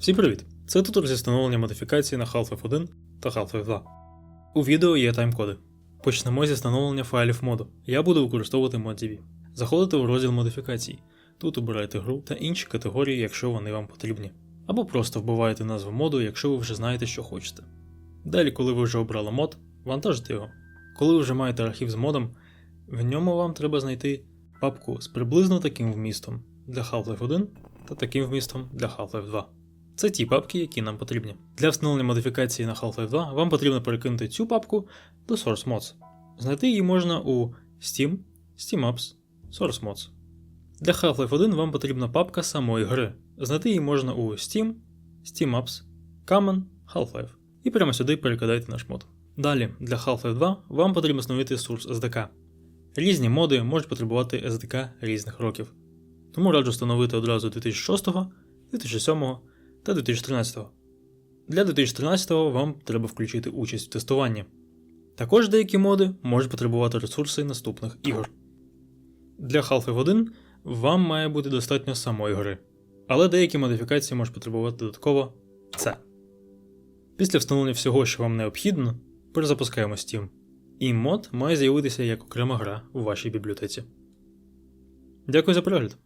Всім привіт! Це тутор зі встановлення модифікацій на Half-Life 1 та Half-Life 2. У відео є тайм-коди. Почнемо зі встановлення файлів моду. Я буду використовувати ModDB. Заходите у розділ модифікацій. Тут обираєте гру та інші категорії, якщо вони вам потрібні. Або просто вбиваєте назву моду, якщо ви вже знаєте, що хочете. Далі, коли ви вже обрали мод, вантажите його. Коли ви вже маєте архів з модом, в ньому вам треба знайти папку з приблизно таким вмістом для Half-Life 1 та таким вмістом для Half-Life 2. Це ті папки, які нам потрібні. Для встановлення модифікації на Half-Life 2 вам потрібно перекинути цю папку до Source Mods. Знайти її можна у Steam, Steam Apps, Source Mods. Для Half-Life 1 вам потрібна папка самої гри. Знайти її можна у Steam, Steam Apps, Common, Half-Life. І прямо сюди перекидайте наш мод. Далі, для Half-Life 2 вам потрібно встановити Source SDK. Різні моди можуть потребувати SDK різних років. Тому раджу встановити одразу 2006, 2007 та 2013. Для 2013 вам треба включити участь в тестуванні. Також деякі моди можуть потребувати ресурси наступних ігор. Для Half-Life 1 вам має бути достатньо самої гри, але деякі модифікації можуть потребувати додатково це. Після встановлення всього, що вам необхідно, перезапускаємо Steam, і мод має з'явитися як окрема гра у вашій бібліотеці. Дякую за перегляд!